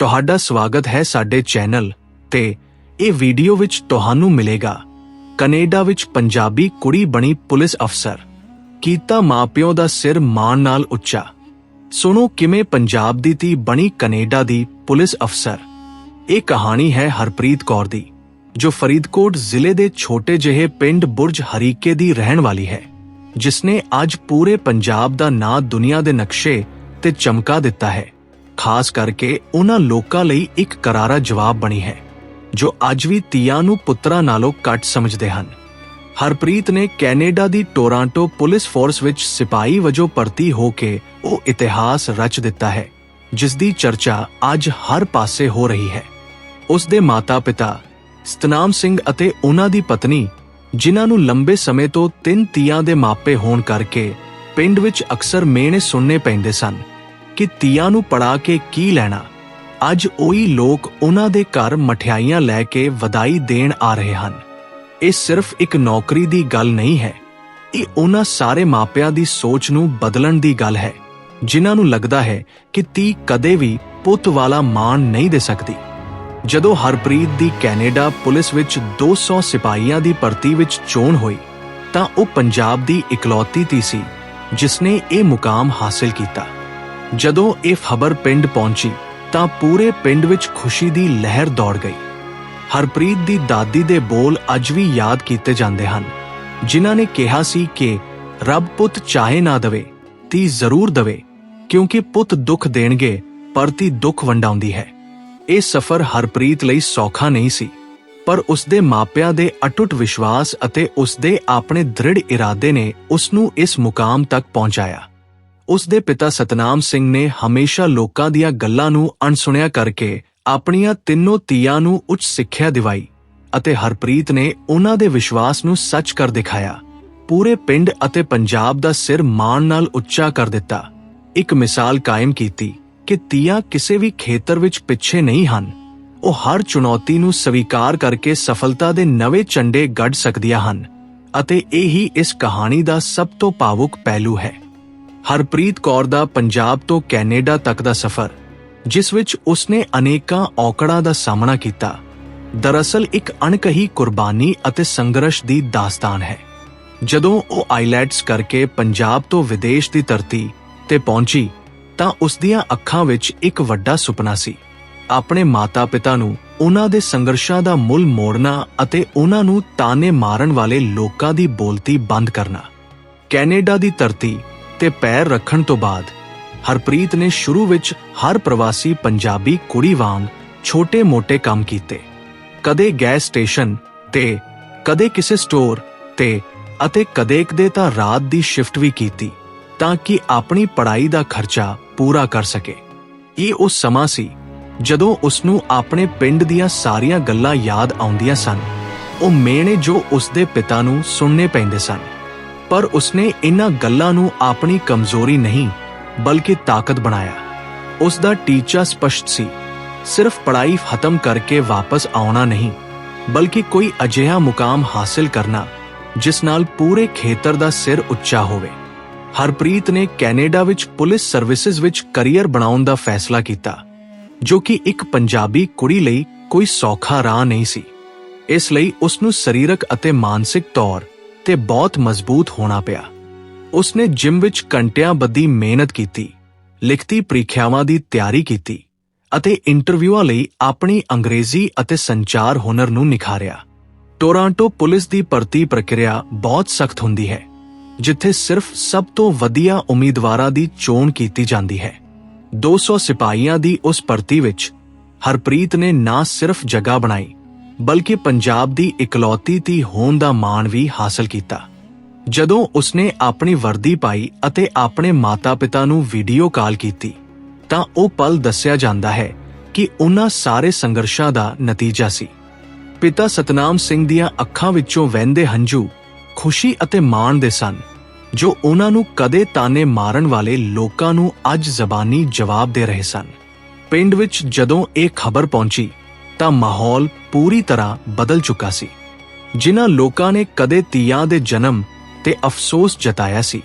ਤੁਹਾਡਾ ਸਵਾਗਤ ਹੈ ਸਾਡੇ ਚੈਨਲ ਤੇ ਇਹ ਵੀਡੀਓ ਵਿੱਚ ਤੁਹਾਨੂੰ ਮਿਲੇਗਾ। ਕੈਨੇਡਾ ਵਿੱਚ ਪੰਜਾਬੀ ਕੁੜੀ ਬਣੀ ਪੁਲਿਸ ਅਫਸਰ। ਕੀਤਾ ਮਾਪਿਓ ਦਾ ਸਿਰ ਮਾਣ ਨਾਲ ਉੱਚਾ। ਸੁਣੋ ਕਿਵੇਂ ਪੰਜਾਬ ਦੀ ਧੀ ਬਣੀ ਕੈਨੇਡਾ ਦੀ ਪੁਲਿਸ ਅਫਸਰ। ਇਹ ਕਹਾਣੀ ਹੈ ਹਰਪ੍ਰੀਤ ਕੌਰ ਦੀ, ਜੋ ਫਰੀਦਕੋਟ ਜ਼ਿਲ੍ਹੇ ਦੇ ਛੋਟੇ ਜਿਹੇ ਪਿੰਡ ਬੁਰਜ ਹਰੀਕੇ ਦੀ ਰਹਿਣ ਵਾਲੀ ਹੈ, ਜਿਸਨੇ ਅੱਜ ਪੂਰੇ ਪੰਜਾਬ ਦਾ ਨਾਂ ਦੁਨੀਆ ਦੇ ਨਕਸ਼ੇ ਤੇ ਚਮਕਾ ਦਿੱਤਾ ਹੈ। ਖਾਸ ਕਰਕੇ ਉਹਨਾਂ ਲੋਕਾਂ ਲਈ ਇੱਕ ਕਰਾਰਾ ਜਵਾਬ ਬਣੀ ਹੈ, ਜੋ ਅੱਜ ਵੀ ਤੀਆਂ ਨੂੰ ਪੁੱਤਰਾਂ ਨਾਲੋਂ ਘੱਟ ਸਮਝਦੇ ਹਨ। ਹਰਪ੍ਰੀਤ ਨੇ ਕੈਨੇਡਾ ਦੀ ਟੋਰਾਂਟੋ ਪੁਲਿਸ ਫੋਰਸ ਵਿੱਚ ਸਿਪਾਹੀ ਵਜੋਂ ਭਰਤੀ ਹੋ ਕੇ ਉਹ ਇਤਿਹਾਸ ਰਚ ਦਿੱਤਾ ਹੈ, ਜਿਸ ਦੀ ਚਰਚਾ ਅੱਜ ਹਰ ਪਾਸੇ ਹੋ ਰਹੀ ਹੈ। ਉਸ ਦੇ ਮਾਤਾ-ਪਿਤਾ ਸਤਨਾਮ ਸਿੰਘ ਅਤੇ ਉਹਨਾਂ ਦੀ ਪਤਨੀ, ਜਿਨ੍ਹਾਂ ਨੂੰ ਲੰਬੇ ਸਮੇਂ ਤੋਂ ਤਿੰਨ ਤੀਆਂ ਦੇ ਮਾਪੇ ਹੋਣ ਕਰਕੇ ਪਿੰਡ ਵਿੱਚ ਅਕਸਰ ਮੇਣੇ ਸੁਣਨੇ ਪੈਂਦੇ ਸਨ। ਕਿ ਤੀਆਂ ਨੂੰ ਪੜਾ ਕੇ ਕੀ ਲੈਣਾ? ਅੱਜ ਉਹੀ ਲੋਕ ਉਹਨਾਂ ਦੇ ਘਰ ਮਠਿਆਈਆਂ ਲੈ ਕੇ ਵਧਾਈ ਦੇਣ ਆ ਰਹੇ ਹਨ। ਇਹ ਸਿਰਫ ਇੱਕ ਨੌਕਰੀ ਦੀ ਗੱਲ ਨਹੀਂ ਹੈ। ਇਹ ਉਹਨਾਂ ਸਾਰੇ ਮਾਪਿਆਂ ਦੀ ਸੋਚ ਨੂੰ ਬਦਲਣ ਦੀ ਗੱਲ ਹੈ, ਜਿਨ੍ਹਾਂ ਨੂੰ ਲੱਗਦਾ ਹੈ ਕਿ ਤੀ ਕਦੇ ਵੀ ਪੁੱਤ ਵਾਲਾ ਮਾਣ ਨਹੀਂ ਦੇ ਸਕਦੀ। ਜਦੋਂ ਹਰਪ੍ਰੀਤ ਦੀ ਕੈਨੇਡਾ ਪੁਲਿਸ ਵਿੱਚ 200 ਸਿਪਾਹੀਆਂ ਦੀ ਭਰਤੀ ਵਿੱਚ ਚੋਣ ਹੋਈ, ਤਾਂ ਉਹ ਪੰਜਾਬ ਦੀ ਇਕਲੌਤੀ ਧੀ ਸੀ ਜਿਸ ਨੇ ਇਹ ਮੁਕਾਮ ਹਾਸਲ ਕੀਤਾ। ਜਦੋਂ ਇਹ ਖਬਰ ਪਿੰਡ ਪਹੁੰਚੀ ਤਾਂ ਪੂਰੇ ਪਿੰਡ ਵਿੱਚ ਖੁਸ਼ੀ ਦੀ ਲਹਿਰ ਦੌੜ ਗਈ। ਹਰਪ੍ਰੀਤ ਦੀ ਦਾਦੀ ਦੇ ਬੋਲ ਅੱਜ ਵੀ ਯਾਦ ਕੀਤੇ ਜਾਂਦੇ ਹਨ, ਜਿਨ੍ਹਾਂ ਨੇ ਕਿਹਾ ਸੀ ਕਿ ਰੱਬ ਪੁੱਤ ਚਾਹੇ ਨਾ ਦਵੇ ਤੀ ਜ਼ਰੂਰ ਦਵੇ, ਕਿਉਂਕਿ ਪੁੱਤ ਦੁੱਖ ਦੇਣਗੇ, ਪਰ ਤੀ ਦੁੱਖ ਵੰਡਾਉਂਦੀ ਹੈ। ਇਹ ਸਫ਼ਰ ਹਰਪ੍ਰੀਤ ਲਈ ਸੌਖਾ ਨਹੀਂ ਸੀ, ਪਰ ਉਸ ਦੇ ਮਾਪਿਆਂ ਦੇ ਅਟੁੱਟ ਵਿਸ਼ਵਾਸ ਅਤੇ ਉਸ ਦੇ ਆਪਣੇ ਦ੍ਰਿੜ ਇਰਾਦੇ ਨੇ ਉਸ ਨੂੰ ਇਸ ਮੁਕਾਮ ਤੱਕ ਪਹੁੰਚਾਇਆ। ਉਸ ਦੇ ਪਿਤਾ ਸਤਨਾਮ ਸਿੰਘ ਨੇ ਹਮੇਸ਼ਾ ਲੋਕਾਂ ਦੀਆਂ ਗੱਲਾਂ ਨੂੰ ਅਣਸੁਣਿਆ ਕਰਕੇ ਆਪਣੀਆਂ ਤਿੰਨੋਂ ਧੀਆਂ ਨੂੰ ਉੱਚ ਸਿੱਖਿਆ ਦਿਵਾਈ ਅਤੇ ਹਰਪ੍ਰੀਤ ਨੇ ਉਹਨਾਂ ਦੇ ਵਿਸ਼ਵਾਸ ਨੂੰ ਸੱਚ ਕਰ ਦਿਖਾਇਆ। ਪੂਰੇ ਪਿੰਡ ਅਤੇ ਪੰਜਾਬ ਦਾ ਸਿਰ ਮਾਣ ਨਾਲ ਉੱਚਾ ਕਰ ਦਿੱਤਾ। ਇੱਕ ਮਿਸਾਲ ਕਾਇਮ ਕੀਤੀ ਕਿ ਤੀਆਂ ਕਿਸੇ ਵੀ ਖੇਤਰ ਵਿੱਚ ਪਿੱਛੇ ਨਹੀਂ ਹਨ। ਉਹ ਹਰ ਚੁਣੌਤੀ ਨੂੰ ਸਵੀਕਾਰ ਕਰਕੇ ਸਫਲਤਾ ਦੇ ਨਵੇਂ ਝੰਡੇ ਗੱਡ ਸਕਦੀਆਂ ਹਨ ਅਤੇ ਇਹੀ ਇਸ ਕਹਾਣੀ ਦਾ ਸਭ ਤੋਂ ਭਾਵੁਕ ਪਹਿਲੂ ਹੈ। ਹਰਪ੍ਰੀਤ ਕੌਰ ਦਾ ਪੰਜਾਬ ਤੋਂ ਕੈਨੇਡਾ ਤੱਕ ਦਾ ਸਫ਼ਰ, ਜਿਸ ਵਿੱਚ ਉਸਨੇ ਅਨੇਕਾਂ ਔਕੜਾਂ ਦਾ ਸਾਹਮਣਾ ਕੀਤਾ, ਦਰਅਸਲ ਇੱਕ ਅਣਕਹੀ ਕੁਰਬਾਨੀ ਅਤੇ ਸੰਘਰਸ਼ ਦੀ ਦਾਸਤਾਨ ਹੈ। ਜਦੋਂ ਉਹ ਆਈਲੈਟਸ ਕਰਕੇ ਪੰਜਾਬ ਤੋਂ ਵਿਦੇਸ਼ ਦੀ ਧਰਤੀ ਤੇ ਪਹੁੰਚੀ, ਤਾਂ ਉਸ ਦੀਆਂ ਅੱਖਾਂ ਵਿੱਚ ਇੱਕ ਵੱਡਾ ਸੁਪਨਾ ਸੀ। ਆਪਣੇ ਮਾਤਾ-ਪਿਤਾ ਨੂੰ, ਉਹਨਾਂ ਦੇ ਸੰਘਰਸ਼ਾਂ ਦਾ ਮੁੱਲ ਮੋੜਨਾ ਅਤੇ ਉਹਨਾਂ ਨੂੰ ਤਾਨੇ ਮਾਰਨ ਵਾਲੇ ਲੋਕਾਂ ਦੀ ਬੋਲਤੀ ਬੰਦ ਕਰਨਾ। ਕੈਨੇਡਾ ਦੀ ਧਰਤੀ ਤੇ ਪੈਰ ਰੱਖਣ ਤੋਂ ਬਾਅਦ, ਹਰਪ੍ਰੀਤ ਨੇ ਸ਼ੁਰੂ ਵਿੱਚ ਹਰ ਪ੍ਰਵਾਸੀ ਪੰਜਾਬੀ ਕੁੜੀ ਵਾਂਗ ਛੋਟੇ-ਮੋਟੇ ਕੰਮ ਕੀਤੇ। ਕਦੇ ਗੈਸ ਸਟੇਸ਼ਨ ਤੇ, ਕਦੇ ਕਿਸੇ ਸਟੋਰ ਤੇ ਅਤੇ ਕਦੇ ਕਦੇ ਤਾਂ ਰਾਤ ਦੀ ਸ਼ਿਫਟ ਵੀ ਕੀਤੀ ਤਾਂ ਕਿ ਆਪਣੀ ਪੜ੍ਹਾਈ ਦਾ ਖਰਚਾ ਪੂਰਾ ਕਰ ਸਕੇ। ਇਹ ਉਹ ਸਮਾਂ ਸੀ ਜਦੋਂ ਉਸ ਨੂੰ ਆਪਣੇ ਪਿੰਡ ਦੀਆਂ ਸਾਰੀਆਂ ਗੱਲਾਂ ਯਾਦ ਆਉਂਦੀਆਂ ਸਨ। ਉਹ ਮੇਣੇ ਜੋ ਉਸ ਦੇ ਪਿਤਾ ਨੂੰ ਸੁਣਨੇ ਪੈਂਦੇ ਸਨ। ਪਰ ਉਸਨੇ ਇਹਨਾਂ ਗੱਲਾਂ ਨੂੰ ਆਪਣੀ ਕਮਜ਼ੋਰੀ ਨਹੀਂ, ਬਲਕਿ ਤਾਕਤ ਬਣਾਇਆ। ਉਸ ਦਾ ਟੀਚਾ ਸਪਸ਼ਟ ਸੀ, ਸਿਰਫ ਪੜ੍ਹਾਈ ਖਤਮ ਕਰਕੇ ਵਾਪਸ ਆਉਣਾ ਨਹੀਂ, ਬਲਕਿ ਕੋਈ ਅਜਿਹਾ ਮੁਕਾਮ ਹਾਸਲ ਕਰਨਾ, ਜਿਸ ਨਾਲ ਪੂਰੇ ਖੇਤਰ ਦਾ ਸਿਰ ਉੱਚਾ ਹੋਵੇ। ਹਰਪ੍ਰੀਤ ਨੇ ਕੈਨੇਡਾ ਵਿੱਚ ਪੁਲਿਸ ਸਰਵਿਸਿਜ਼ ਵਿੱਚ ਕੈਰੀਅਰ ਬਣਾਉਣ ਦਾ ਫੈਸਲਾ ਕੀਤਾ, ਜੋ ਕਿ ਇੱਕ ਪੰਜਾਬੀ ਕੁੜੀ ਲਈ ਕੋਈ ਸੌਖਾ ਰਾਹ ਨਹੀਂ ਸੀ। ਇਸ ਲਈ ਉਸ ਨੂੰ ਸਰੀਰਕ ਅਤੇ ਮਾਨਸਿਕ ਤੌਰ ਤੇ ਬਹੁਤ ਮਜ਼ਬੂਤ ਹੋਣਾ ਪਿਆ। ਉਸਨੇ ਜਿਮ ਵਿੱਚ ਘੰਟਿਆਂ ਬੱਧੀ ਮਿਹਨਤ ਕੀਤੀ, ਲਿਖਤੀ ਪ੍ਰੀਖਿਆਵਾਂ ਦੀ ਤਿਆਰੀ ਕੀਤੀ ਅਤੇ ਇੰਟਰਵਿਊਆਂ ਲਈ ਆਪਣੀ ਅੰਗਰੇਜ਼ੀ ਅਤੇ ਸੰਚਾਰ ਹੁਨਰ ਨੂੰ ਨਿਖਾਰਿਆ। ਟੋਰਾਂਟੋ ਪੁਲਿਸ ਦੀ ਭਰਤੀ ਪ੍ਰਕਿਰਿਆ ਬਹੁਤ ਸਖਤ ਹੁੰਦੀ ਹੈ, ਜਿੱਥੇ ਸਿਰਫ ਸਭ ਤੋਂ ਵਧੀਆ ਉਮੀਦਵਾਰਾਂ ਦੀ ਚੋਣ ਕੀਤੀ ਜਾਂਦੀ ਹੈ। 200 ਸਿਪਾਹੀਆਂ ਦੀ ਉਸ ਭਰਤੀ ਵਿੱਚ ਹਰਪ੍ਰੀਤ ਨੇ ਨਾ ਸਿਰਫ ਜਗ੍ਹਾ ਬਣਾਈ ਬਲਕਿ ਪੰਜਾਬ ਦੀ ਇਕਲੌਤੀ ਧੀ ਹੋਣ ਦਾ ਮਾਣ ਵੀ ਹਾਸਲ ਕੀਤਾ। ਜਦੋਂ ਉਸਨੇ ਆਪਣੀ ਵਰਦੀ ਪਾਈ ਅਤੇ ਆਪਣੇ ਮਾਤਾ-ਪਿਤਾ ਨੂੰ ਵੀਡੀਓ ਕਾਲ ਕੀਤੀ, ਤਾਂ ਉਹ ਪਲ ਦੱਸਿਆ ਜਾਂਦਾ ਹੈ ਕਿ ਉਹਨਾਂ ਸਾਰੇ ਸੰਘਰਸ਼ਾਂ ਦਾ ਨਤੀਜਾ ਸੀ। ਪਿਤਾ ਸਤਨਾਮ ਸਿੰਘ ਦੀਆਂ ਅੱਖਾਂ ਵਿੱਚੋਂ ਵਹਿੰਦੇ ਹੰਝੂ, ਖੁਸ਼ੀ ਅਤੇ ਮਾਣ ਦੇ ਸਨ, ਜੋ ਉਹਨਾਂ ਨੂੰ ਕਦੇ ਤਾਨੇ ਮਾਰਨ ਵਾਲੇ ਲੋਕਾਂ ਨੂੰ ਅੱਜ ਜ਼ਬਾਨੀ ਜਵਾਬ ਦੇ ਰਹੇ ਸਨ। ਪਿੰਡ ਵਿੱਚ ਜਦੋਂ ਇਹ ਖਬਰ ਪਹੁੰਚੀ ਤਾਂ ਮਾਹੌਲ ਪੂਰੀ ਤਰ੍ਹਾਂ ਬਦਲ ਚੁੱਕਾ ਸੀ। ਜਿਨ੍ਹਾਂ ਲੋਕਾਂ ਨੇ ਕਦੇ ਤੀਆਂ ਦੇ ਜਨਮ ਤੇ ਅਫਸੋਸ ਜਤਾਇਆ ਸੀ,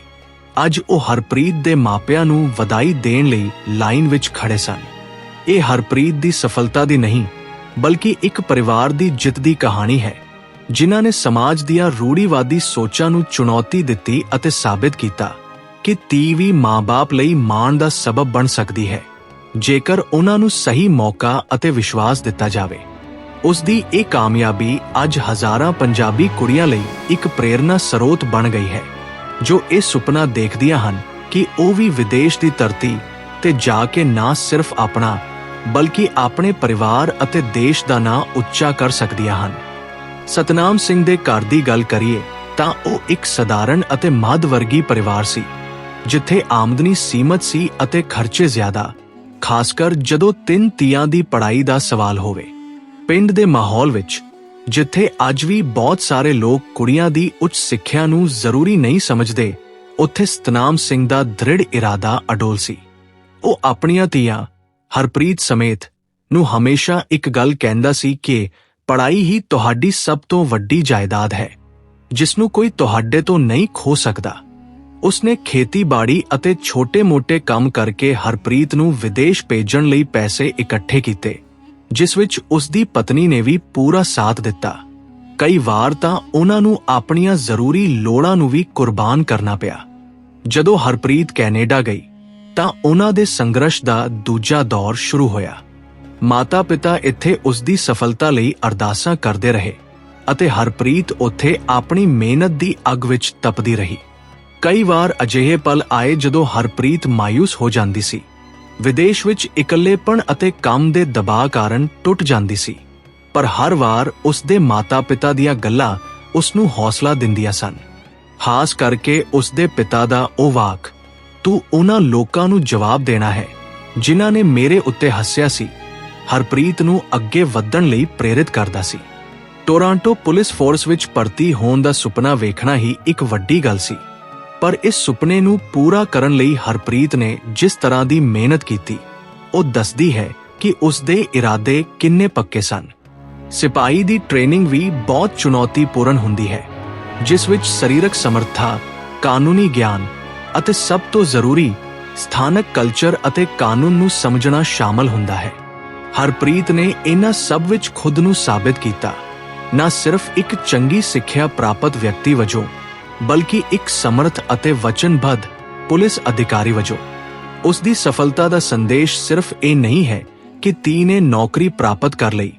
ਅੱਜ ਉਹ ਹਰਪ੍ਰੀਤ ਦੇ ਮਾਪਿਆਂ ਨੂੰ ਵਧਾਈ ਦੇਣ ਲਈ ਲਾਈਨ ਵਿੱਚ ਖੜੇ ਸਨ। ਇਹ ਹਰਪ੍ਰੀਤ ਦੀ ਸਫਲਤਾ ਦੀ ਨਹੀਂ, ਬਲਕਿ ਇੱਕ ਪਰਿਵਾਰ ਦੀ ਜਿੱਤ ਦੀ ਕਹਾਣੀ ਹੈ, ਜਿਨ੍ਹਾਂ ਨੇ ਸਮਾਜ ਦੀਆਂ ਰੂੜੀਵਾਦੀ ਸੋਚਾਂ ਨੂੰ ਚੁਣੌਤੀ ਦਿੱਤੀ ਅਤੇ ਸਾਬਿਤ ਕੀਤਾ ਕਿ ਧੀ ਵੀ ਮਾਂ-ਬਾਪ ਲਈ ਮਾਣ ਦਾ ਸਬਬ ਬਣ ਸਕਦੀ ਹੈ। ਜੇਕਰ ਉਹਨਾਂ ਨੂੰ ਸਹੀ ਮੌਕਾ ਅਤੇ ਵਿਸ਼ਵਾਸ ਦਿੱਤਾ ਜਾਵੇ, ਉਸ ਦੀ ਇਹ ਕਾਮਯਾਬੀ ਅੱਜ ਹਜ਼ਾਰਾਂ ਪੰਜਾਬੀ ਕੁੜੀਆਂ ਲਈ ਇੱਕ ਪ੍ਰੇਰਨਾ ਸਰੋਤ ਬਣ ਗਈ ਹੈ, ਜੋ ਇਹ ਸੁਪਨਾ ਦੇਖਦੀਆਂ ਹਨ ਕਿ ਉਹ ਵੀ ਵਿਦੇਸ਼ ਦੀ ਧਰਤੀ ਤੇ ਜਾ ਕੇ ਨਾ ਸਿਰਫ ਆਪਣਾ, ਬਲਕਿ ਆਪਣੇ ਪਰਿਵਾਰ ਅਤੇ ਦੇਸ਼ ਦਾ ਨਾਂ ਉੱਚਾ ਕਰ ਸਕਦੀਆਂ ਹਨ। ਸਤਨਾਮ ਸਿੰਘ ਦੇ ਘਰ ਦੀ ਗੱਲ ਕਰੀਏ ਤਾਂ ਉਹ ਇੱਕ ਸਧਾਰਨ ਅਤੇ ਮੱਧ ਵਰਗੀ ਪਰਿਵਾਰ ਸੀ, ਜਿੱਥੇ ਆਮਦਨੀ ਸੀਮਤ ਸੀ ਅਤੇ ਖਰਚੇ ਜ਼ਿਆਦਾ ਖਾਸਕਰ ਜਦੋਂ ਤਿੰਨ ਤੀਆਂ ਦੀ ਪੜ੍ਹਾਈ ਦਾ ਸਵਾਲ ਹੋਵੇ। ਪਿੰਡ ਦੇ ਮਾਹੌਲ ਵਿੱਚ, ਜਿੱਥੇ ਅੱਜ ਵੀ ਬਹੁਤ ਸਾਰੇ ਲੋਕ ਕੁੜੀਆਂ ਦੀ ਉੱਚ ਸਿੱਖਿਆ ਨੂੰ ਜ਼ਰੂਰੀ ਨਹੀਂ ਸਮਝਦੇ, ਉੱਥੇ ਸਤਨਾਮ ਸਿੰਘ ਦਾ ਦ੍ਰਿੜ ਇਰਾਦਾ ਅਡੋਲ ਸੀ। ਉਹ ਆਪਣੀਆਂ ਧੀਆਂ, ਹਰਪ੍ਰੀਤ ਸਮੇਤ, ਨੂੰ ਹਮੇਸ਼ਾ ਇੱਕ ਗੱਲ ਕਹਿੰਦਾ ਸੀ ਕਿ ਪੜ੍ਹਾਈ ਹੀ ਤੁਹਾਡੀ ਸਭ ਤੋਂ ਵੱਡੀ ਜਾਇਦਾਦ ਹੈ, ਜਿਸ ਨੂੰ ਕੋਈ ਤੁਹਾਡੇ ਤੋਂ ਨਹੀਂ ਖੋ ਸਕਦਾ। ਉਸਨੇ ਖੇਤੀਬਾੜੀ ਅਤੇ ਛੋਟੇ-ਮੋਟੇ ਕੰਮ ਕਰਕੇ ਹਰਪ੍ਰੀਤ ਨੂੰ ਵਿਦੇਸ਼ ਭੇਜਣ ਲਈ ਪੈਸੇ ਇਕੱਠੇ ਕੀਤੇ, ਜਿਸ ਵਿੱਚ ਉਸ ਦੀ ਪਤਨੀ ਨੇ ਵੀ ਪੂਰਾ ਸਾਥ ਦਿੱਤਾ। ਕਈ ਵਾਰ ਤਾਂ ਉਹਨਾਂ ਨੂੰ ਆਪਣੀਆਂ ਜ਼ਰੂਰੀ ਲੋੜਾਂ ਨੂੰ ਵੀ ਕੁਰਬਾਨ ਕਰਨਾ ਪਿਆ। ਜਦੋਂ ਹਰਪ੍ਰੀਤ ਕੈਨੇਡਾ ਗਈ, ਤਾਂ ਉਹਨਾਂ ਦੇ ਸੰਘਰਸ਼ ਦਾ ਦੂਜਾ ਦੌਰ ਸ਼ੁਰੂ ਹੋਇਆ। ਮਾਤਾ-ਪਿਤਾ ਇੱਥੇ ਉਸ ਦੀ ਸਫਲਤਾ ਲਈ ਅਰਦਾਸਾਂ ਕਰਦੇ ਰਹੇ ਅਤੇ ਹਰਪ੍ਰੀਤ ਉੱਥੇ ਆਪਣੀ ਮਿਹਨਤ ਦੀ ਅੱਗ ਵਿੱਚ ਤਪਦੀ ਰਹੀ। ਕਈ ਵਾਰ ਅਜਿਹੇ ਪਲ ਆਏ ਜਦੋਂ ਹਰਪ੍ਰੀਤ ਮਾਇੂਸ ਹੋ ਜਾਂਦੀ ਸੀ। ਵਿਦੇਸ਼ ਵਿੱਚ ਇਕੱਲੇਪਣ ਅਤੇ ਕੰਮ ਦੇ ਦਬਾਅ ਕਾਰਨ ਟੁੱਟ ਜਾਂਦੀ ਸੀ। ਪਰ ਹਰ ਵਾਰ ਉਸ ਦੇ ਮਾਤਾ-ਪਿਤਾ ਦੀਆਂ ਗੱਲਾਂ ਉਸ ਨੂੰ ਹੌਸਲਾ ਦਿੰਦੀਆਂ ਸਨ। ਖਾਸ ਕਰਕੇ ਉਸ ਦੇ ਪਿਤਾ ਦਾ ਉਹ ਵਾਕ, ਤੂੰ ਉਹਨਾਂ ਲੋਕਾਂ ਨੂੰ ਜਵਾਬ ਦੇਣਾ ਹੈ, ਜਿਨ੍ਹਾਂ ਨੇ ਮੇਰੇ ਉੱਤੇ ਹੱਸਿਆ ਸੀ। ਹਰਪ੍ਰੀਤ ਨੂੰ ਅੱਗੇ ਵਧਣ ਲਈ ਪ੍ਰੇਰਿਤ ਕਰਦਾ ਸੀ। ਟੋਰਾਂਟੋ ਪੁਲਿਸ ਫੋਰਸ ਵਿੱਚ ਭਰਤੀ ਹੋਣ ਦਾ ਸੁਪਨਾ ਵੇਖਣਾ ਹੀ ਇੱਕ ਵੱਡੀ ਗੱਲ ਸੀ। ਪਰ ਇਸ ਸੁਪਨੇ ਨੂੰ ਪੂਰਾ ਕਰਨ ਲਈ ਹਰਪ੍ਰੀਤ ਨੇ ਜਿਸ ਤਰ੍ਹਾਂ ਦੀ ਮਿਹਨਤ ਕੀਤੀ, ਉਹ ਦੱਸਦੀ ਹੈ ਕਿ ਉਸ ਦੇ ਇਰਾਦੇ ਕਿੰਨੇ ਪੱਕੇ ਸਨ। ਸਿਪਾਹੀ ਦੀ ਟ੍ਰੇਨਿੰਗ ਵੀ ਬਹੁਤ ਚੁਣੌਤੀਪੂਰਨ ਹੁੰਦੀ ਹੈ, ਜਿਸ ਵਿੱਚ ਸਰੀਰਕ ਸਮਰੱਥਾ, ਕਾਨੂੰਨੀ ਗਿਆਨ ਅਤੇ ਸਭ ਤੋਂ ਜ਼ਰੂਰੀ ਸਥਾਨਕ ਕਲਚਰ ਅਤੇ ਕਾਨੂੰਨ ਨੂੰ ਸਮਝਣਾ ਸ਼ਾਮਲ ਹੁੰਦਾ ਹੈ। ਹਰਪ੍ਰੀਤ ਨੇ ਇਹਨਾਂ ਸਭ ਵਿੱਚ ਖੁਦ ਨੂੰ ਸਾਬਿਤ ਕੀਤਾ, ਨਾ ਸਿਰਫ ਇੱਕ ਚੰਗੀ ਸਿੱਖਿਆ ਪ੍ਰਾਪਤ ਵਿਅਕਤੀ ਵਜੋਂ ਬਲਕਿ ਇੱਕ ਸਮਰਥ ਅਤੇ ਵਚਨਬੱਧ ਪੁਲਿਸ ਅਧਿਕਾਰੀ ਵਜੋਂ। ਉਸ ਦੀ ਸਫਲਤਾ ਦਾ ਸੰਦੇਸ਼ ਸਿਰਫ ਇਹ ਨਹੀਂ ਹੈ ਕਿ ਤੀ ਨੇ ਨੌਕਰੀ ਪ੍ਰਾਪਤ ਕਰ ਲਈ,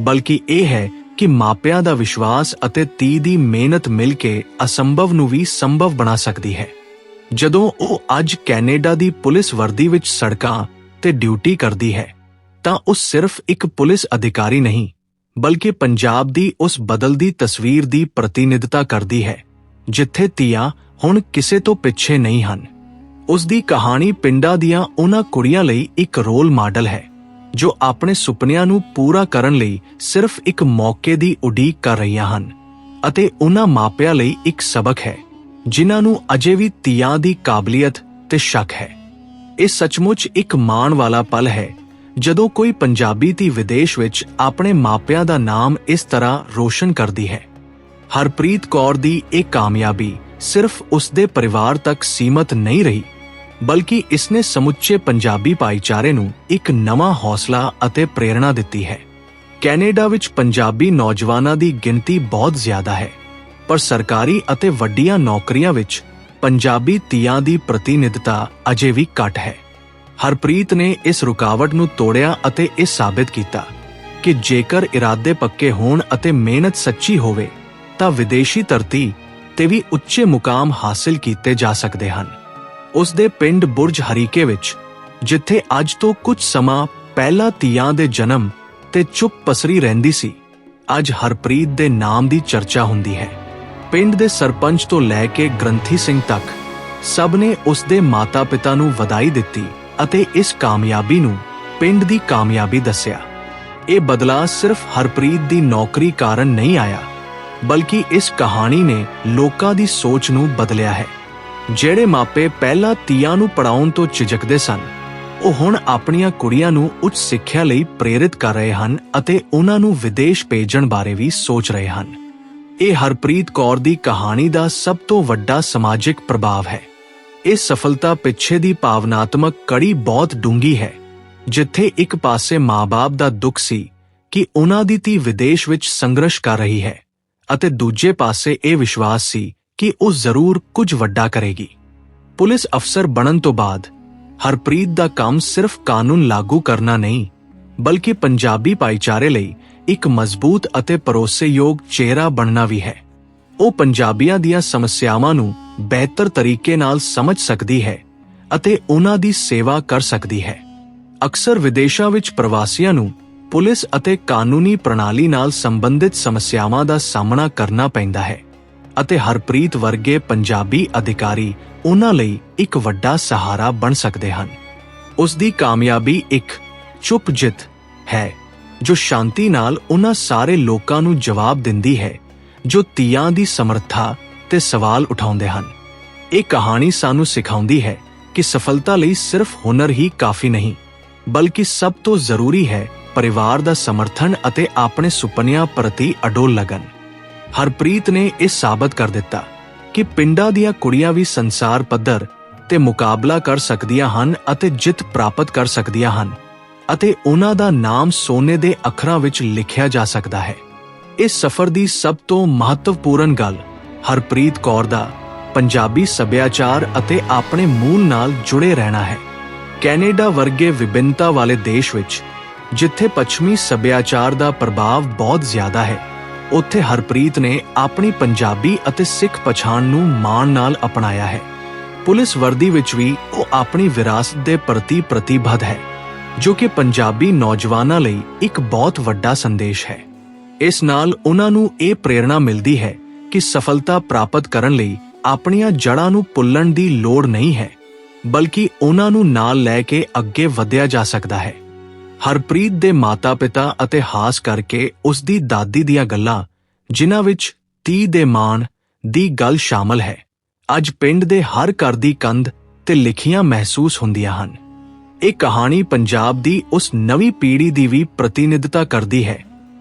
ਬਲਕਿ ਇਹ ਹੈ ਕਿ ਮਾਪਿਆਂ ਦਾ ਵਿਸ਼ਵਾਸ ਅਤੇ ਤੀ ਦੀ ਮਿਹਨਤ ਮਿਲ ਕੇ ਅਸੰਭਵ ਨੂੰ ਵੀ ਸੰਭਵ ਬਣਾ ਸਕਦੀ ਹੈ। ਜਦੋਂ ਉਹ ਅੱਜ ਕੈਨੇਡਾ ਦੀ ਪੁਲਿਸ ਵਰਦੀ ਵਿੱਚ ਸੜਕਾਂ ਤੇ ਡਿਊਟੀ ਕਰਦੀ ਹੈ, ਤਾਂ ਉਹ ਸਿਰਫ ਇੱਕ ਪੁਲਿਸ ਅਧਿਕਾਰੀ ਨਹੀਂ, ਬਲਕਿ ਪੰਜਾਬ ਦੀ ਉਸ ਬਦਲਦੀ ਤਸਵੀਰ ਦੀ ਪ੍ਰਤੀਨਿਧਤਾ ਕਰਦੀ ਹੈ। ਜਿੱਥੇ ਤੀਆਂ ਹੁਣ ਕਿਸੇ ਤੋਂ ਪਿੱਛੇ ਨਹੀਂ ਹਨ। ਉਸ ਦੀ ਕਹਾਣੀ ਪਿੰਡਾਂ ਦੀਆਂ ਉਹਨਾਂ ਕੁੜੀਆਂ ਲਈ ਇੱਕ ਰੋਲ ਮਾਡਲ ਹੈ, ਜੋ ਆਪਣੇ ਸੁਪਨਿਆਂ ਨੂੰ ਪੂਰਾ ਕਰਨ ਲਈ ਸਿਰਫ ਇੱਕ ਮੌਕੇ ਦੀ ਉਡੀਕ ਕਰ ਰਹੀਆਂ ਹਨ ਅਤੇ ਉਹਨਾਂ ਮਾਪਿਆਂ ਲਈ ਇੱਕ ਸਬਕ ਹੈ, ਜਿਨ੍ਹਾਂ ਨੂੰ ਅਜੇ ਵੀ ਤੀਆਂ ਦੀ ਕਾਬਲੀਅਤ ਤੇ ਸ਼ੱਕ ਹੈ। ਇਹ ਸੱਚਮੁੱਚ ਇੱਕ ਮਾਣ ਵਾਲਾ ਪਲ ਹੈ, ਜਦੋਂ ਕੋਈ ਪੰਜਾਬੀ ਧੀ ਵਿਦੇਸ਼ ਵਿੱਚ ਆਪਣੇ ਮਾਪਿਆਂ ਦਾ ਨਾਮ ਇਸ ਤਰ੍ਹਾਂ ਰੋਸ਼ਨ ਕਰਦੀ ਹੈ। ਹਰਪ੍ਰੀਤ ਕੌਰ ਦੀ ਇਹ ਕਾਮਯਾਬੀ ਸਿਰਫ ਉਸ ਦੇ ਪਰਿਵਾਰ ਤੱਕ ਸੀਮਤ ਨਹੀਂ ਰਹੀ, ਬਲਕਿ ਇਸਨੇ ਸਮੁੱਚੇ ਪੰਜਾਬੀ ਭਾਈਚਾਰੇ ਨੂੰ ਇੱਕ ਨਵਾਂ ਹੌਸਲਾ ਅਤੇ ਪ੍ਰੇਰਣਾ ਦਿੱਤੀ ਹੈ। ਕੈਨੇਡਾ ਵਿੱਚ ਪੰਜਾਬੀ ਨੌਜਵਾਨਾਂ ਦੀ ਗਿਣਤੀ ਬਹੁਤ ਜ਼ਿਆਦਾ ਹੈ, ਪਰ ਸਰਕਾਰੀ ਅਤੇ ਵੱਡੀਆਂ ਨੌਕਰੀਆਂ ਵਿੱਚ ਪੰਜਾਬੀ ਧੀਆਂ ਦੀ ਪ੍ਰਤੀਨਿਧਤਾ ਅਜੇ ਵੀ ਘੱਟ ਹੈ। ਹਰਪ੍ਰੀਤ ਨੇ ਇਸ ਰੁਕਾਵਟ ਨੂੰ ਤੋੜਿਆ ਅਤੇ ਇਹ ਸਾਬਿਤ ਕੀਤਾ ਕਿ ਜੇਕਰ ਇਰਾਦੇ ਪੱਕੇ ਹੋਣ ਅਤੇ ਮਿਹਨਤ ਸੱਚੀ ਹੋਵੇ ਤਾਂ ਵਿਦੇਸ਼ੀ ਧਰਤੀ ਤੇ ਵੀ ਉੱਚੇ ਮੁਕਾਮ ਹਾਸਿਲ ਕੀਤੇ ਜਾ ਸਕਦੇ ਹਨ। ਉਸ ਦੇ ਪਿੰਡ ਬੁਰਜ ਹਰੀਕੇ ਵਿੱਚ, ਜਿੱਥੇ ਅੱਜ ਤੋਂ ਕੁਝ ਸਮਾਂ ਪਹਿਲਾਂ ਤੀਆਂ ਦੇ ਜਨਮ ਤੇ ਚੁੱਪ ਪਸਰੀ ਰਹਿੰਦੀ ਸੀ, ਅੱਜ ਹਰਪ੍ਰੀਤ ਦੇ ਨਾਮ ਦੀ ਚਰਚਾ ਹੁੰਦੀ ਹੈ। ਪਿੰਡ ਦੇ ਸਰਪੰਚ ਤੋਂ ਲੈ ਕੇ ਗ੍ਰੰਥੀ ਸਿੰਘ ਤੱਕ, ਸਭ ਨੇ ਉਸ ਦੇ ਮਾਤਾ-ਪਿਤਾ ਨੂੰ ਵਧਾਈ ਦਿੱਤੀ ਅਤੇ ਇਸ ਕਾਮਯਾਬੀ ਨੂੰ ਪਿੰਡ ਦੀ ਕਾਮਯਾਬੀ ਦੱਸਿਆ। ਇਹ ਬਦਲਾਅ ਸਿਰਫ ਹਰਪ੍ਰੀਤ ਦੀ ਨੌਕਰੀ ਕਾਰਨ ਨਹੀਂ ਆਇਆ ਬਲਕਿ ਇਸ ਕਹਾਣੀ ਨੇ ਲੋਕਾਂ ਦੀ ਸੋਚ ਨੂੰ ਬਦਲਿਆ ਹੈ। ਜਿਹੜੇ ਮਾਪੇ ਪਹਿਲਾਂ ਤੀਆਂ ਨੂੰ ਪੜਾਉਣ ਤੋਂ ਝਿਜਕਦੇ ਸਨ, ਉਹ ਹੁਣ ਆਪਣੀਆਂ ਕੁੜੀਆਂ ਨੂੰ ਉੱਚ ਸਿੱਖਿਆ ਲਈ ਪ੍ਰੇਰਿਤ ਕਰ ਰਹੇ ਹਨ ਅਤੇ ਉਹਨਾਂ ਨੂੰ ਵਿਦੇਸ਼ ਭੇਜਣ ਬਾਰੇ ਵੀ ਸੋਚ ਰਹੇ ਹਨ। ਇਹ ਹਰਪ੍ਰੀਤ ਕੌਰ ਦੀ ਕਹਾਣੀ ਦਾ ਸਭ ਤੋਂ ਵੱਡਾ ਸਮਾਜਿਕ ਪ੍ਰਭਾਵ ਹੈ। ਇਹ ਸਫਲਤਾ ਪਿੱਛੇ ਦੀ ਭਾਵਨਾਤਮਕ ਕੜੀ ਬਹੁਤ ਡੂੰਗੀ ਹੈ, ਜਿੱਥੇ ਇੱਕ ਪਾਸੇ ਮਾਂ-ਬਾਪ ਦਾ ਦੁੱਖ ਸੀ ਕਿ ਉਹਨਾਂ ਦੀ ਧੀ ਵਿਦੇਸ਼ ਵਿੱਚ ਸੰਘਰਸ਼ ਕਰ ਰਹੀ ਹੈ। ਅਤੇ ਦੂਜੇ ਪਾਸੇ ਇਹ ਵਿਸ਼ਵਾਸ ਸੀ ਕਿ ਉਹ ਜ਼ਰੂਰ ਕੁਝ ਵੱਡਾ ਕਰੇਗੀ। ਪੁਲਿਸ ਅਫਸਰ ਬਣਨ ਤੋਂ ਬਾਅਦ, ਹਰਪ੍ਰੀਤ ਦਾ ਕੰਮ ਸਿਰਫ ਕਾਨੂੰਨ ਲਾਗੂ ਕਰਨਾ ਨਹੀਂ, ਬਲਕਿ ਪੰਜਾਬੀ ਭਾਈਚਾਰੇ ਲਈ ਇੱਕ ਮਜ਼ਬੂਤ ਅਤੇ ਭਰੋਸੇਯੋਗ ਚਿਹਰਾ ਬਣਨਾ ਵੀ ਹੈ। ਉਹ ਪੰਜਾਬੀਆਂ ਦੀਆਂ ਸਮੱਸਿਆਵਾਂ ਨੂੰ ਬਿਹਤਰ ਤਰੀਕੇ ਨਾਲ ਸਮਝ ਸਕਦੀ ਹੈ ਅਤੇ ਉਹਨਾਂ ਦੀ ਸੇਵਾ ਕਰ ਸਕਦੀ ਹੈ। ਅਕਸਰ ਵਿਦੇਸ਼ਾਂ ਵਿੱਚ ਪ੍ਰਵਾਸੀਆਂ ਨੂੰ ਪੁਲਿਸ ਅਤੇ ਕਾਨੂੰਨੀ ਪ੍ਰਣਾਲੀ ਨਾਲ ਸੰਬੰਧਿਤ ਸਮੱਸਿਆਵਾਂ ਦਾ ਸਾਹਮਣਾ ਕਰਨਾ ਪੈਂਦਾ ਹੈ ਅਤੇ ਹਰਪ੍ਰੀਤ ਵਰਗੇ ਪੰਜਾਬੀ ਅਧਿਕਾਰੀ ਉਹਨਾਂ ਲਈ ਇੱਕ ਵੱਡਾ ਸਹਾਰਾ ਬਣ ਸਕਦੇ ਹਨ। ਉਸ ਦੀ ਕਾਮਯਾਬੀ ਇੱਕ ਚੁੱਪ ਜਿੱਤ ਹੈ, ਜੋ ਸ਼ਾਂਤੀ ਨਾਲ ਉਹਨਾਂ ਸਾਰੇ ਲੋਕਾਂ ਨੂੰ ਜਵਾਬ ਦਿੰਦੀ ਹੈ, ਜੋ ਤੀਆਂ ਦੀ ਸਮਰੱਥਾ ਤੇ ਸਵਾਲ ਉਠਾਉਂਦੇ ਹਨ। ਇਹ ਕਹਾਣੀ ਸਾਨੂੰ ਸਿਖਾਉਂਦੀ ਹੈ ਕਿ ਸਫਲਤਾ ਲਈ ਸਿਰਫ ਹੁਨਰ ਹੀ ਕਾਫੀ ਨਹੀਂ, ਬਲਕਿ ਸਭ ਤੋਂ ਜ਼ਰੂਰੀ ਹੈ ਪਰਿਵਾਰ ਦਾ ਸਮਰਥਨ ਅਤੇ ਆਪਣੇ ਸੁਪਨਿਆਂ ਪ੍ਰਤੀ ਅਡੋਲ ਲਗਨ। ਹਰਪ੍ਰੀਤ ਨੇ ਇਹ ਸਾਬਤ ਕਰ ਦਿੱਤਾ ਕਿ ਪਿੰਡਾਂ ਦੀਆਂ ਕੁੜੀਆਂ ਵੀ ਸੰਸਾਰ ਪੱਧਰ ਤੇ ਮੁਕਾਬਲਾ ਕਰ ਸਕਦੀਆਂ ਹਨ ਅਤੇ ਜਿੱਤ ਪ੍ਰਾਪਤ ਕਰ ਸਕਦੀਆਂ ਹਨ ਅਤੇ ਉਹਨਾਂ ਦਾ ਨਾਮ ਸੋਨੇ ਦੇ ਅੱਖਰਾਂ ਵਿੱਚ ਲਿਖਿਆ ਜਾ ਸਕਦਾ ਹੈ। ਇਸ ਸਫ਼ਰ ਦੀ ਸਭ ਤੋਂ ਮਹੱਤਵਪੂਰਨ ਗੱਲ ਹਰਪ੍ਰੀਤ ਕੌਰ ਦਾ ਪੰਜਾਬੀ ਸੱਭਿਆਚਾਰ ਅਤੇ ਆਪਣੇ ਮੂਲ ਨਾਲ ਜੁੜੇ ਰਹਿਣਾ ਹੈ। ਕੈਨੇਡਾ ਵਰਗੇ ਵਿਭਿੰਨਤਾ ਵਾਲੇ ਦੇਸ਼ ਵਿੱਚ ਜਿੱਥੇ ਪੱਛਮੀ ਸੱਭਿਆਚਾਰ ਦਾ ਪ੍ਰਭਾਵ ਬਹੁਤ ਜ਼ਿਆਦਾ ਹੈ, ਉੱਥੇ ਹਰਪ੍ਰੀਤ ਨੇ ਆਪਣੀ ਪੰਜਾਬੀ ਅਤੇ ਸਿੱਖ ਪਛਾਣ ਨੂੰ ਮਾਣ ਨਾਲ ਅਪਣਾਇਆ ਹੈ। ਪੁਲਿਸ ਵਰਦੀ ਵਿੱਚ ਵੀ ਉਹ ਆਪਣੀ ਵਿਰਾਸਤ ਦੇ ਪ੍ਰਤੀ ਪ੍ਰਤੀਬੱਧ ਹੈ, ਜੋ ਕਿ ਪੰਜਾਬੀ ਨੌਜਵਾਨਾਂ ਲਈ ਇੱਕ ਬਹੁਤ ਵੱਡਾ ਸੰਦੇਸ਼ ਹੈ। ਇਸ ਨਾਲ ਉਹਨਾਂ ਨੂੰ ਇਹ ਪ੍ਰੇਰਣਾ ਮਿਲਦੀ ਹੈ ਕਿ ਸਫਲਤਾ ਪ੍ਰਾਪਤ ਕਰਨ ਲਈ ਆਪਣੀਆਂ ਜੜ੍ਹਾਂ ਨੂੰ ਭੁੱਲਣ ਦੀ ਲੋੜ ਨਹੀਂ ਹੈ, ਬਲਕਿ ਉਹਨਾਂ ਨੂੰ ਨਾਲ ਲੈ ਕੇ ਅੱਗੇ ਵਧਿਆ ਜਾ ਸਕਦਾ ਹੈ। ਹਰਪ੍ਰੀਤ ਦੇ ਮਾਤਾ-ਪਿਤਾ ਅਤੇ ਖਾਸ ਕਰਕੇ ਉਸ ਦੀ ਦਾਦੀ ਦੀਆਂ ਗੱਲਾਂ, ਜਿਨ੍ਹਾਂ ਵਿੱਚ ਤੀ ਦੇ ਮਾਣ ਦੀ ਗੱਲ ਸ਼ਾਮਲ ਹੈ, ਅੱਜ ਪਿੰਡ ਦੇ ਹਰ ਘਰ ਦੀ ਕੰਧ ਤੇ ਲਿਖੀਆਂ ਮਹਿਸੂਸ ਹੁੰਦੀਆਂ ਹਨ। ਇਹ ਕਹਾਣੀ ਪੰਜਾਬ ਦੀ ਉਸ ਨਵੀਂ ਪੀੜ੍ਹੀ ਦੀ ਵੀ ਪ੍ਰਤੀਨਿਧਤਾ ਕਰਦੀ ਹੈ,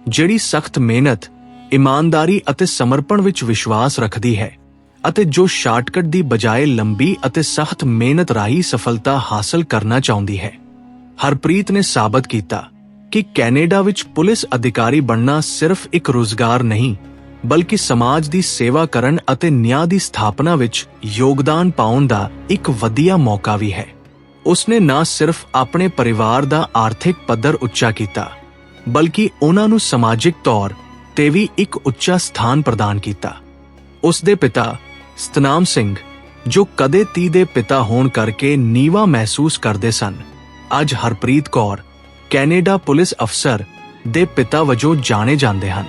ਜਿਹੜੀ ਸਖਤ ਮਿਹਨਤ, ਇਮਾਨਦਾਰੀ ਅਤੇ ਸਮਰਪਣ ਵਿੱਚ ਵਿਸ਼ਵਾਸ ਰੱਖਦੀ ਹੈ ਅਤੇ ਜੋ ਸ਼ਾਰਟਕਟ ਦੀ ਬਜਾਏ ਲੰਬੀ ਅਤੇ ਸਖਤ ਮਿਹਨਤ ਰਾਹੀਂ ਸਫਲਤਾ ਹਾਸਲ ਕਰਨਾ ਚਾਹੁੰਦੀ ਹੈ। ਹਰਪ੍ਰੀਤ ਨੇ ਸਾਬਤ ਕੀਤਾ ਕਿ ਕੈਨੇਡਾ ਵਿੱਚ ਪੁਲਿਸ ਅਧਿਕਾਰੀ ਬਣਨਾ ਸਿਰਫ ਇੱਕ ਰੋਜ਼ਗਾਰ ਨਹੀਂ, ਬਲਕਿ ਸਮਾਜ ਦੀ ਸੇਵਾ ਕਰਨ ਅਤੇ ਨਿਆਂ ਦੀ ਸਥਾਪਨਾ ਵਿੱਚ ਯੋਗਦਾਨ ਪਾਉਣ ਦਾ ਇੱਕ ਵਧੀਆ ਮੌਕਾ ਵੀ ਹੈ। ਉਸਨੇ ਨਾ ਸਿਰਫ ਆਪਣੇ ਪਰਿਵਾਰ ਦਾ ਆਰਥਿਕ ਪੱਧਰ ਉੱਚਾ ਕੀਤਾ, ਬਲਕਿ ਉਹਨਾਂ ਨੂੰ ਸਮਾਜਿਕ ਤੌਰ ਤੇ ਵੀ ਇੱਕ ਉੱਚਾ ਸਥਾਨ ਪ੍ਰਦਾਨ ਕੀਤਾ। ਉਸ ਦੇ ਪਿਤਾ ਸਤਨਾਮ ਸਿੰਘ, ਜੋ ਕਦੇ ਤੀ ਦੇ ਪਿਤਾ ਹੋਣ ਕਰਕੇ ਨੀਵਾ ਮਹਿਸੂਸ ਕਰਦੇ ਸਨ ਅੱਜ ਹਰਪ੍ਰੀਤ ਕੌਰ, ਕੈਨੇਡਾ ਪੁਲਿਸ ਅਫਸਰ ਦੇ ਪਿਤਾ ਵਜੋਂ ਜਾਣੇ ਜਾਂਦੇ ਹਨ।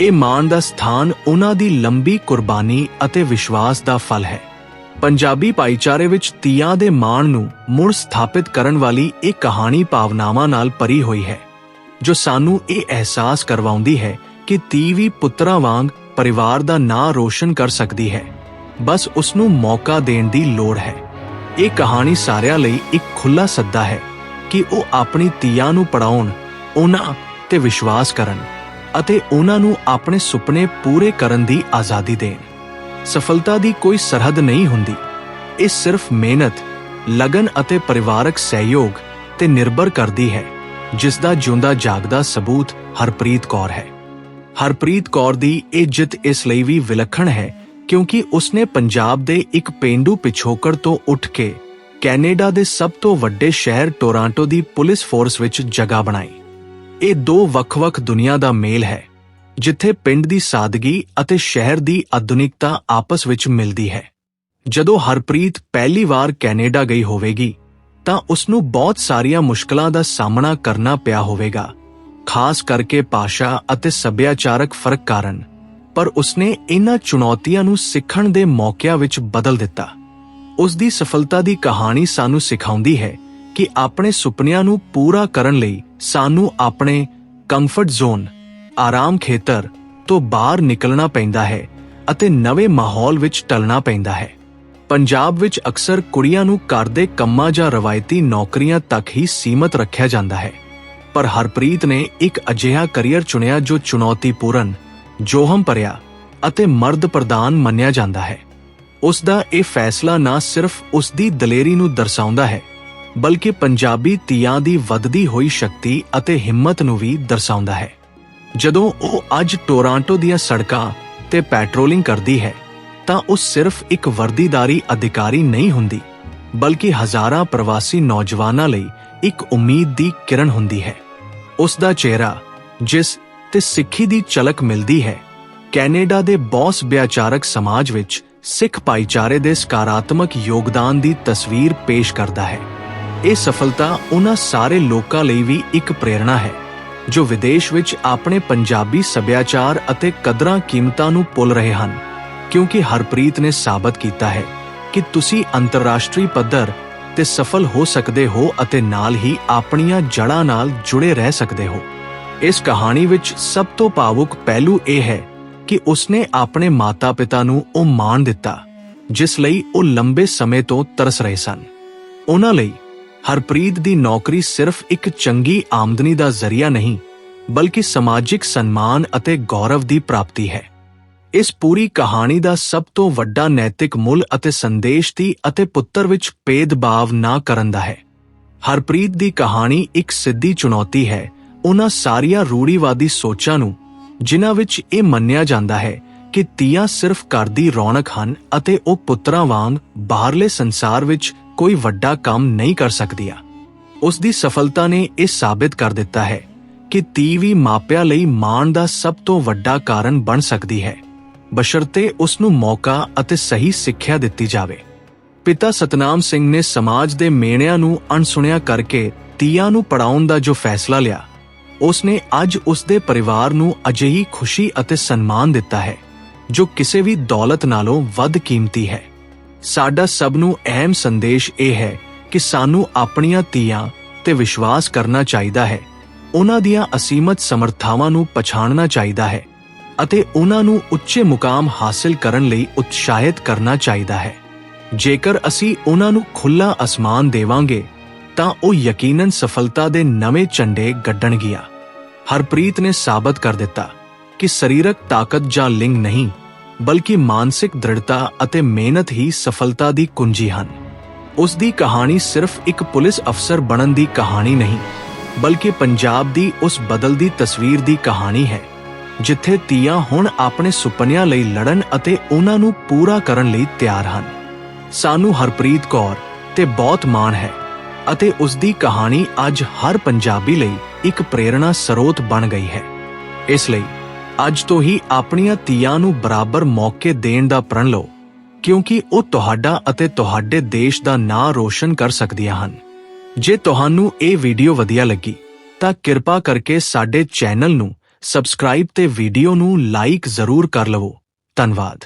ਇਹ ਮਾਣ ਦਾ ਸਥਾਨ ਉਹਨਾਂ ਦੀ ਲੰਬੀ ਕੁਰਬਾਨੀ ਅਤੇ ਵਿਸ਼ਵਾਸ ਦਾ ਫਲ ਹੈ। ਪੰਜਾਬੀ ਭਾਈਚਾਰੇ ਵਿੱਚ ਤੀਆਂ ਦੇ ਮਾਣ ਨੂੰ ਮੁੜ ਸਥਾਪਿਤ ਕਰਨ ਵਾਲੀ ਇਹ ਕਹਾਣੀ ਭਾਵਨਾਵਾਂ ਨਾਲ ਭਰੀ ਹੋਈ ਹੈ, ਜੋ ਸਾਨੂੰ ਇਹ ਅਹਿਸਾਸ ਕਰਵਾਉਂਦੀ ਹੈ ਕਿ ਤੀ ਵੀ ਪੁੱਤਰਾਂ ਵਾਂਗ ਪਰਿਵਾਰ ਦਾ ਨਾਂ ਰੋਸ਼ਨ ਕਰ ਸਕਦੀ ਹੈ। ਬਸ ਉਸ ਨੂੰ ਮੌਕਾ ਦੇਣ ਦੀ ਲੋੜ ਹੈ। ਇਹ ਕਹਾਣੀ ਸਾਰਿਆਂ ਲਈ ਇੱਕ ਖੁੱਲਾ ਸੱਦਾ ਹੈ ਕਿ ਉਹ ਆਪਣੀ ਧੀਆਂ ਨੂੰ ਪੜਾਉਣ ਉਹਨਾਂ ਤੇ ਵਿਸ਼ਵਾਸ ਕਰਨ ਅਤੇ ਉਹਨਾਂ ਨੂੰ ਆਪਣੇ ਸੁਪਨੇ ਪੂਰੇ ਕਰਨ ਦੀ ਆਜ਼ਾਦੀ ਦੇਣ। ਸਫਲਤਾ ਦੀ ਕੋਈ ਸਰਹੱਦ ਨਹੀਂ ਹੁੰਦੀ। ਇਹ ਸਿਰਫ ਮਿਹਨਤ, ਲਗਨ ਅਤੇ ਪਰਿਵਾਰਕ ਸਹਿਯੋਗ ਤੇ ਨਿਰਭਰ ਕਰਦੀ ਹੈ, ਜਿਸ ਦਾ ਜਿਉਂਦਾ ਜਾਗਦਾ ਸਬੂਤ ਹਰਪ੍ਰੀਤ ਕੌਰ ਹੈ। ਹਰਪ੍ਰੀਤ ਕੌਰ ਦੀ ਇਹ ਜਿੱਤ ਇਸ ਲਈ ਵੀ ਵਿਲੱਖਣ ਹੈ ਕਿਉਂਕਿ ਉਸਨੇ ਪੰਜਾਬ ਦੇ ਇੱਕ ਪਿੰਡੂ ਪਿਛੋਕੜ ਤੋਂ ਉੱਠ ਕੇ ਕੈਨੇਡਾ ਦੇ ਸਭ ਤੋਂ ਵੱਡੇ ਸ਼ਹਿਰ ਟੋਰਾਂਟੋ ਦੀ ਪੁਲਿਸ ਫੋਰਸ ਵਿੱਚ ਜਗ੍ਹਾ ਬਣਾਈ। ਇਹ ਦੋ ਵੱਖ-ਵੱਖ ਦੁਨੀਆ ਦਾ ਮੇਲ ਹੈ, ਜਿੱਥੇ ਪਿੰਡ ਦੀ ਸਾਦਗੀ ਅਤੇ ਸ਼ਹਿਰ ਦੀ ਆਧੁਨਿਕਤਾ ਆਪਸ ਵਿੱਚ ਮਿਲਦੀ ਹੈ। ਜਦੋਂ ਹਰਪ੍ਰੀਤ ਪਹਿਲੀ ਵਾਰ ਕੈਨੇਡਾ ਗਈ ਹੋਵੇਗੀ, ਤਾਂ ਉਸ ਨੂੰ ਬਹੁਤ ਸਾਰੀਆਂ ਮੁਸ਼ਕਲਾਂ ਦਾ ਸਾਹਮਣਾ ਕਰਨਾ ਪਿਆ ਹੋਵੇਗਾ, ਖਾਸ ਕਰਕੇ ਭਾਸ਼ਾ ਅਤੇ ਸੱਭਿਆਚਾਰਕ ਫ਼ਰਕ ਕਾਰਨ। ਪਰ ਉਸਨੇ ਇਹਨਾਂ ਚੁਣੌਤੀਆਂ ਨੂੰ ਸਿੱਖਣ ਦੇ ਮੌਕਿਆਂ ਵਿੱਚ ਬਦਲ ਦਿੱਤਾ। ਉਸ ਦੀ ਸਫਲਤਾ ਦੀ ਕਹਾਣੀ ਸਾਨੂੰ ਸਿਖਾਉਂਦੀ ਹੈ ਕਿ ਆਪਣੇ ਸੁਪਨਿਆਂ ਨੂੰ ਪੂਰਾ ਕਰਨ ਲਈ ਸਾਨੂੰ ਆਪਣੇ ਕੰਫਰਟ ਜ਼ੋਨ ਆਰਾਮ ਖੇਤਰ ਤੋਂ ਬਾਹਰ ਨਿਕਲਣਾ ਪੈਂਦਾ ਹੈ ਅਤੇ ਨਵੇਂ ਮਾਹੌਲ ਵਿੱਚ ਟਲਣਾ ਪੈਂਦਾ ਹੈ। ਪੰਜਾਬ ਵਿੱਚ ਅਕਸਰ ਕੁੜੀਆਂ ਨੂੰ ਘਰ ਦੇ ਕੰਮਾਂ ਜਾਂ ਰਵਾਇਤੀ ਨੌਕਰੀਆਂ ਤੱਕ ਹੀ ਸੀਮਤ ਰੱਖਿਆ ਜਾਂਦਾ ਹੈ। ਪਰ ਹਰਪ੍ਰੀਤ ਨੇ ਇੱਕ ਅਜਿਹਾ ਕਰੀਅਰ ਚੁਣਿਆ ਜੋ ਚੁਣੌਤੀਪੂਰਨ ਜੋਹਮ ਭਰਿਆ ਅਤੇ ਮਰਦ ਪ੍ਰਧਾਨ ਮੰਨਿਆ ਜਾਂਦਾ ਹੈ। ਉਸ ਦਾ ਇਹ ਫੈਸਲਾ ਨਾ ਸਿਰਫ ਉਸ ਦੀ ਦਲੇਰੀ ਨੂੰ ਦਰਸਾਉਂਦਾ ਹੈ, ਬਲਕਿ ਪੰਜਾਬੀ ਤੀਆਂ ਦੀ ਵੱਧਦੀ ਹੋਈ ਸ਼ਕਤੀ ਅਤੇ ਹਿੰਮਤ ਨੂੰ ਵੀ ਦਰਸਾਉਂਦਾ ਹੈ। ਜਦੋਂ ਉਹ ਅੱਜ ਟੋਰਾਂਟੋ ਦੀਆਂ ਸੜਕਾਂ ਤੇ ਪੈਟਰੋਲਿੰਗ ਕਰਦੀ ਹੈ, ਤਾਂ ਉਹ ਸਿਰਫ ਇੱਕ ਵਰਦੀਦਾਰੀ ਅਧਿਕਾਰੀ ਨਹੀਂ ਹੁੰਦੀ, ਬਲਕਿ ਹਜ਼ਾਰਾਂ ਪ੍ਰਵਾਸੀ ਨੌਜਵਾਨਾਂ ਲਈ ਇੱਕ ਉਮੀਦ ਦੀ ਕਿਰਨ ਹੁੰਦੀ ਹੈ। ਉਸ ਦਾ ਚਿਹਰਾ, ਜਿਸ ਤੇ ਸਿੱਖੀ ਦੀ ਝਲਕ ਮਿਲਦੀ ਹੈ। ਕੈਨੇਡਾ ਦੇ ਬੌਸ ਵਿਆਚਾਰਕ ਸਮਾਜ ਵਿੱਚ ਸਿੱਖ ਭਾਈਚਾਰੇ ਦੇ ਸਕਾਰਾਤਮਕ ਯੋਗਦਾਨ ਦੀ ਤਸਵੀਰ ਪੇਸ਼ ਕਰਦਾ ਹੈ। ਇਹ ਸਫਲਤਾ ਉਹਨਾਂ ਸਾਰੇ ਲੋਕਾਂ ਲਈ ਵੀ ਇੱਕ ਪ੍ਰੇਰਣਾ ਹੈ, ਜੋ ਵਿਦੇਸ਼ ਵਿੱਚ ਆਪਣੇ ਪੰਜਾਬੀ ਸੱਭਿਆਚਾਰ ਅਤੇ ਕਦਰਾਂ ਕੀਮਤਾਂ ਨੂੰ ਭੁੱਲ ਰਹੇ ਹਨ। ਕਿਉਂਕਿ ਹਰਪ੍ਰੀਤ ਨੇ ਸਾਬਤ ਕੀਤਾ ਹੈ ਕਿ ਤੁਸੀਂ ਅੰਤਰਰਾਸ਼ਟਰੀ ਪੱਧਰ ਤੇ ਸਫਲ ਹੋ ਸਕਦੇ ਹੋ ਅਤੇ ਨਾਲ ਹੀ ਆਪਣੀਆਂ ਜੜ੍ਹਾਂ ਨਾਲ ਜੁੜੇ ਰਹਿ ਸਕਦੇ ਹੋ। ਇਸ ਕਹਾਣੀ ਵਿੱਚ ਸਭ ਤੋਂ ਭਾਵੁਕ ਪਹਿਲੂ ਇਹ ਹੈ ਕਿ ਉਸਨੇ ਆਪਣੇ ਮਾਤਾ-ਪਿਤਾ ਨੂੰ ਉਹ ਮਾਣ ਦਿੱਤਾ, ਜਿਸ ਲਈ ਉਹ ਲੰਬੇ ਸਮੇਂ ਤੋਂ ਤਰਸ ਰਹੇ ਸਨ। ਉਹਨਾਂ ਲਈ ਹਰਪ੍ਰੀਤ ਦੀ ਨੌਕਰੀ ਸਿਰਫ ਇੱਕ ਚੰਗੀ ਆਮਦਨੀ ਦਾ ਜ਼ਰੀਆ ਨਹੀਂ, ਬਲਕਿ ਸਮਾਜਿਕ ਸਨਮਾਨ ਅਤੇ ਗੌਰਵ ਦੀ ਪ੍ਰਾਪਤੀ ਹੈ। ਇਸ ਪੂਰੀ ਕਹਾਣੀ ਦਾ ਸਭ ਤੋਂ ਵੱਡਾ ਨੈਤਿਕ ਮੁੱਲ ਅਤੇ ਸੰਦੇਸ਼ ਦੀ ਅਤੇ ਪੁੱਤਰ ਵਿੱਚ ਭੇਦਭਾਵ ਨਾ ਕਰਨ ਦਾ ਹੈ। ਹਰਪ੍ਰੀਤ ਦੀ ਕਹਾਣੀ ਇੱਕ ਸਿੱਧੀ ਚੁਣੌਤੀ ਹੈ ਉਹਨਾਂ ਸਾਰੀਆਂ ਰੂੜੀਵਾਦੀ ਸੋਚਾਂ ਨੂੰ, ਜਿਨ੍ਹਾਂ ਵਿੱਚ ਇਹ ਮੰਨਿਆ ਜਾਂਦਾ ਹੈ ਕਿ ਤੀਆਂ ਸਿਰਫ ਘਰ ਦੀ ਰੌਣਕ ਹਨ ਅਤੇ ਉਹ ਪੁੱਤਰਾਂ ਵਾਂਗ ਬਾਹਰਲੇ ਸੰਸਾਰ ਵਿੱਚ ਕੋਈ ਵੱਡਾ ਕੰਮ ਨਹੀਂ ਕਰ ਸਕਦੀਆਂ। ਉਸ ਦੀ ਸਫਲਤਾ ਨੇ ਇਹ ਸਾਬਿਤ ਕਰ ਦਿੱਤਾ ਹੈ ਕਿ ਤੀ ਵੀ ਮਾਪਿਆਂ ਲਈ ਮਾਣ ਦਾ ਸਭ ਤੋਂ ਵੱਡਾ ਕਾਰਨ ਬਣ ਸਕਦੀ ਹੈ। ਬਸ਼ਰਤੇ ਉਸ ਨੂੰ ਮੌਕਾ ਅਤੇ ਸਹੀ ਸਿੱਖਿਆ ਦਿੱਤੀ ਜਾਵੇ। ਪਿਤਾ ਸਤਨਾਮ ਸਿੰਘ ਨੇ ਸਮਾਜ ਦੇ ਮੇਣਿਆਂ ਨੂੰ ਅਣਸੁਣਿਆ ਕਰਕੇ ਤੀਆਂ ਨੂੰ ਪੜਾਉਣ ਦਾ ਜੋ ਫੈਸਲਾ ਲਿਆ ਉਸ ਨੇ ਅੱਜ ਉਸ ਦੇ ਪਰਿਵਾਰ ਨੂੰ ਅਜਿਹੀ ਖੁਸ਼ੀ ਅਤੇ ਸਨਮਾਨ ਦਿੱਤਾ ਹੈ, ਜੋ ਕਿਸੇ ਵੀ ਦੌਲਤ ਨਾਲੋਂ ਵੱਧ ਕੀਮਤੀ ਹੈ। ਸਾਡਾ ਸਭ ਨੂੰ ਅਹਿਮ ਸੰਦੇਸ਼ ਇਹ ਹੈ ਕਿ ਸਾਨੂੰ ਆਪਣੀਆਂ ਧੀਆਂ ਤੇ ਵਿਸ਼ਵਾਸ ਕਰਨਾ ਚਾਹੀਦਾ ਹੈ। ਉਹਨਾਂ ਦੀਆਂ ਅਸੀਮਤ ਸਮਰੱਥਾਵਾਂ ਨੂੰ ਪਛਾਣਨਾ ਚਾਹੀਦਾ ਹੈ ਅਤੇ ਉਹਨਾਂ ਨੂੰ ਉੱਚੇ ਮੁਕਾਮ ਹਾਸਲ ਕਰਨ ਲਈ ਉਤਸ਼ਾਹਿਤ ਕਰਨਾ ਚਾਹੀਦਾ ਹੈ। ਜੇਕਰ ਅਸੀਂ ਉਹਨਾਂ ਨੂੰ ਖੁੱਲਾ ਅਸਮਾਨ ਦੇਵਾਂਗੇ, ਤਾਂ ਉਹ ਯਕੀਨਨ ਸਫਲਤਾ ਦੇ ਨਵੇਂ ਝੰਡੇ ਗੱਡਣਗੀਆਂ। ਹਰਪ੍ਰੀਤ ਨੇ ਸਾਬਤ ਕਰ ਦਿੱਤਾ ਕਿ ਸਰੀਰਕ ਤਾਕਤ ਜਾਂ ਲਿੰਗ ਨਹੀਂ, ਬਲਕਿ ਮਾਨਸਿਕ ਦ੍ਰਿੜਤਾ ਅਤੇ ਮਿਹਨਤ ਹੀ ਸਫਲਤਾ ਦੀ ਕੁੰਜੀ ਹਨ। ਉਸ ਦੀ ਕਹਾਣੀ ਸਿਰਫ ਇੱਕ ਪੁਲਿਸ ਅਫਸਰ ਬਣਨ ਦੀ ਕਹਾਣੀ ਨਹੀਂ, ਬਲਕਿ ਪੰਜਾਬ ਦੀ ਉਸ ਬਦਲਦੀ ਤਸਵੀਰ ਦੀ ਕਹਾਣੀ ਹੈ, ਜਿੱਥੇ ਤੀਆਂ ਹੁਣ ਆਪਣੇ ਸੁਪਨਿਆਂ ਲਈ ਲੜਨ ਅਤੇ ਉਹਨਾਂ ਨੂੰ ਪੂਰਾ ਕਰਨ ਲਈ ਤਿਆਰ ਹਨ। ਸਾਨੂੰ ਹਰਪ੍ਰੀਤ ਕੌਰ ਤੇ ਬਹੁਤ ਮਾਣ ਹੈ ਅਤੇ ਉਸ ਦੀ ਕਹਾਣੀ ਅੱਜ ਹਰ ਪੰਜਾਬੀ ਲਈ ਇੱਕ ਪ੍ਰੇਰਣਾ ਸਰੋਤ ਬਣ ਗਈ ਹੈ। ਇਸ ਲਈ ਅੱਜ ਤੋਂ ਹੀ ਆਪਣੀਆਂ ਧੀਆਂ ਨੂੰ ਬਰਾਬਰ ਮੌਕੇ ਦੇਣ ਦਾ ਪ੍ਰਣ ਲਓ, ਕਿਉਂਕਿ ਉਹ ਤੁਹਾਡਾ ਅਤੇ ਤੁਹਾਡੇ ਦੇਸ਼ ਦਾ ਨਾਂ ਰੋਸ਼ਨ ਕਰ ਸਕਦੀਆਂ ਹਨ। ਜੇ ਤੁਹਾਨੂੰ ਇਹ ਵੀਡੀਓ ਵਧੀਆ ਲੱਗੀ, ਤਾਂ ਕਿਰਪਾ ਕਰਕੇ ਸਾਡੇ ਚੈਨਲ ਨੂੰ ਸਬਸਕ੍ਰਾਈਬ ਤੇ ਵੀਡੀਓ ਨੂੰ ਲਾਈਕ ਜ਼ਰੂਰ ਕਰ ਲਵੋ। ਧੰਨਵਾਦ।